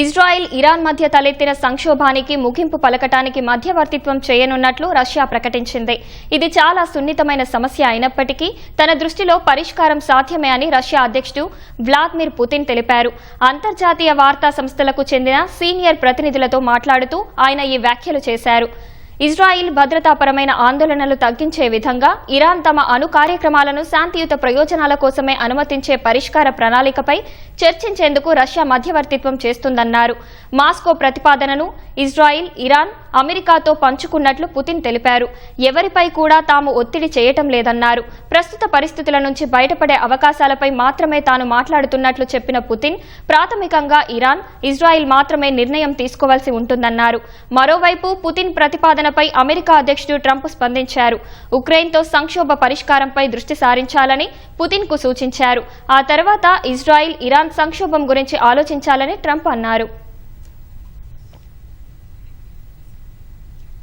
Israel Iran మధ్య తలెత్తిన సంక్షోభానికి ముగింపు పలకటానికి మధ్యవర్తిత్వం చేయనున్నట్లు రష్యా ప్రకటించింది. ఇది చాలా సున్నితమైన సమస్య అయినప్పటికీ తన దృష్టిలో పరిష్కారం సాధ్యమే అని రష్యా అధ్యక్షుడు వ్లాదిమిర్ పుతిన్ తెలిపారు. అంతర్జాతీయ వార్తా సంస్థలకు చెందిన సీనియర్ ప్రతినిధులతో మాట్లాడుతూ ఆయన ఈ వ్యాఖ్యలు చేశారు. ఇజ్రాయిల్ భద్రతాపరమైన ఆందోళనలు తగ్గించే విధంగా ఇరాన్ తమ అణు కార్యక్రమాలను శాంతియుత ప్రయోజనాల కోసమే అనుమతించే పరిష్కార ప్రణాళికపై చర్చించేందుకు రష్యా మధ్యవర్తిత్వం చేస్తుందన్నారు. మాస్కో ప్రతిపాదనను ఇజ్రాయిల్ ఇరాన్ అమెరికాతో పంచుకున్నట్లు పుతిన్ తెలిపారు. ఎవరిపై కూడా తాము ఒత్తిడి చేయటం లేదన్నారు. ప్రస్తుత పరిస్థితుల నుంచి బయటపడే అవకాశాలపై మాత్రమే తాను మాట్లాడుతున్నట్లు చెప్పిన పుతిన్ ప్రాథమికంగా ఇరాన్ ఇజ్రాయిల్ మాత్రమే నిర్ణయం తీసుకోవాల్సి ఉంటుందన్నారు. మరోవైపు పుతిన్ ప్రతిపాదనపై అమెరికా అధ్యక్షుడు ట్రంప్ స్పందించారు. ఉక్రెయిన్తో సంక్షోభ పరిష్కారంపై దృష్టి సారించాలని పుతిన్కు సూచించారు. ఆ తర్వాత ఇజ్రాయిల్ ఇరాన్ సంక్షోభం గురించి ఆలోచించాలని ట్రంప్ అన్నారు.